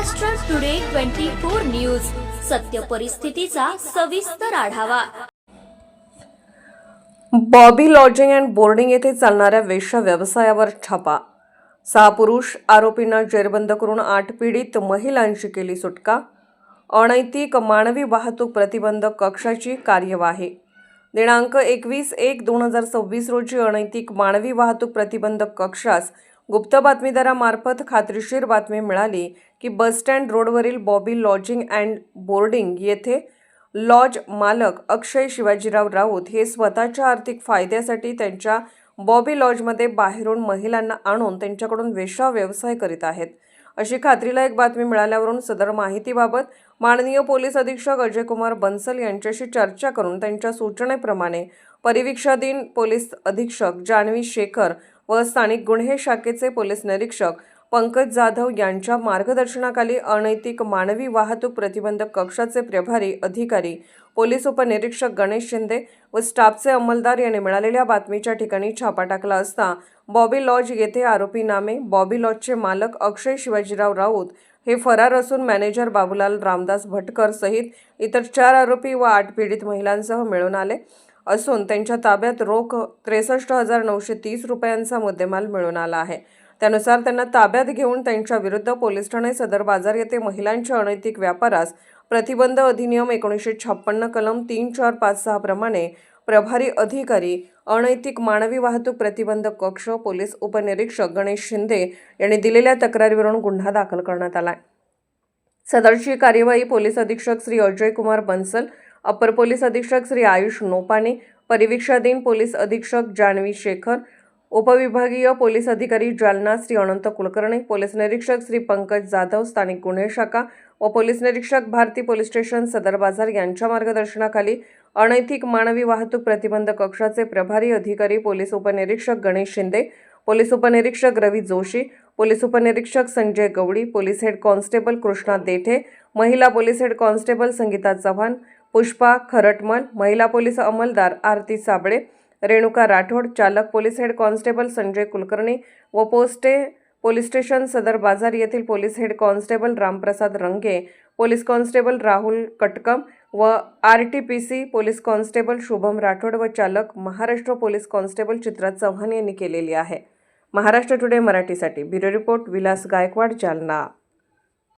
Maharashtra today twenty four news सत्य परिस्थितीचा सविस्तर आढावा. बॉबी लॉजिंग अँड बोर्डिंग येथे चालणाऱ्या वेश्या व्यवसायावर छापा. सहा पुरुष आरोपींना जेरबंद करून आठ पीडित महिलांची केली सुटका. अनैतिक मानवी वाहतूक प्रतिबंधक कक्षाची कार्यवाही. दिनांक एकवीस एक दोन हजार सव्वीस रोजी अनैतिक मानवी वाहतूक प्रतिबंधक कक्षास गुप्त बातमीदारामार्फत खात्रीशीर बातमी मिळाली की बसस्टँड रोडवरील बॉबी लॉजिंग अँड बोर्डिंग येथे लॉज मालक अक्षय शिवाजीराव राऊत हे स्वतःच्या आर्थिक फायद्यासाठी त्यांच्या बॉबी लॉजमध्ये बाहेरून महिलांना आणून त्यांच्याकडून वेशा व्यवसाय करीत आहेत. अशी खात्रीलायक बातमी मिळाल्यावरून सदर माहितीबाबत माननीय पोलीस अधीक्षक अजयकुमार बन्सल यांच्याशी चर्चा करून त्यांच्या सूचनेप्रमाणे परिवीक्षाधीन पोलीस अधीक्षक जान्हवी शेखर व स्थानिक गुन्हे शाखेचे पोलीस निरीक्षक पंकज जाधव यांच्या मार्गदर्शनाखाली अनैतिक मानवी वाहतूक प्रतिबंधक कक्षाचे प्रभारी अधिकारी पोलीस उपनिरीक्षक गणेश शिंदे व स्टाफचे अंमलदार यांनी मिळालेल्या बातमीच्या ठिकाणी छापा टाकला असता बॉबी लॉज येथे आरोपी नामे बॉबी लॉजचे मालक अक्षय शिवाजीराव राऊत हे फरार असून मॅनेजर बाबूलाल रामदास भटकर सहित इतर चार आरोपी व आठ पीडित महिलांसह मिळून आले. असून त्यांच्या ताब्यात रोख त्रेसष्ट हजार नऊशे तीस रुपयांचा मुद्देमाल मिळून आला आहे. त्यानुसार त्यांना ताब्यात घेऊन त्यांच्या विरुद्ध पोलीस ठाणे सदर बाजार येथे महिलांच्या अनैतिक व्यापारास प्रतिबंध अधिनियम एकोणीसशे छप्पन्न कलम तीन चार पाच सहा प्रमाणे प्रभारी अधिकारी अनैतिक मानवी वाहतूक प्रतिबंधक कक्ष पोलीस उपनिरीक्षक गणेश शिंदे यांनी दिलेल्या तक्रारीवरून गुन्हा दाखल करण्यात आला सदरची कार्यवाही पोलीस अधीक्षक श्री अजय कुमार बन्सल अपर पोलीस अधीक्षक श्री आयुष नोपाने परिवीक्षाधीन पोलीस अधीक्षक जान्हवी शेखर उपविभागीय पोलीस अधिकारी जालना श्री अनंत कुलकर्णी पोलीस निरीक्षक श्री पंकज जाधव स्थानिक गुन्हे शाखा व पोलीस निरीक्षक भारती पोलीस स्टेशन सदर बाजार यांच्या मार्गदर्शनाखाली अनैतिक मानवी वाहतूक प्रतिबंध कक्षाचे प्रभारी अधिकारी पोलीस उपनिरीक्षक गणेश शिंदे पोलीस उपनिरीक्षक रवी जोशी पोलीस उपनिरीक्षक Sanjay Gawadi police head constable Krishna Dethe महिला police head constable Sangeeta Chavan Pushpa Kharatmal महिला पोलीस अंमलदार आरती साबळे रेणुका राठोड चालक police head constable Sanjay Kulkarni व पोस्टे पोलीस स्टेशन सदर बाजार येथील police head constable Ramprasad Range police constable Rahul Katkam व R T P C police constable Shubham Rathod व चालक Maharashtra police constable Chitra Chavan यांनी केलेली आहे. महाराष्ट्र टुडे मराठीसाठी ब्युरो रिपोर्ट विलास गायकवाड जालना.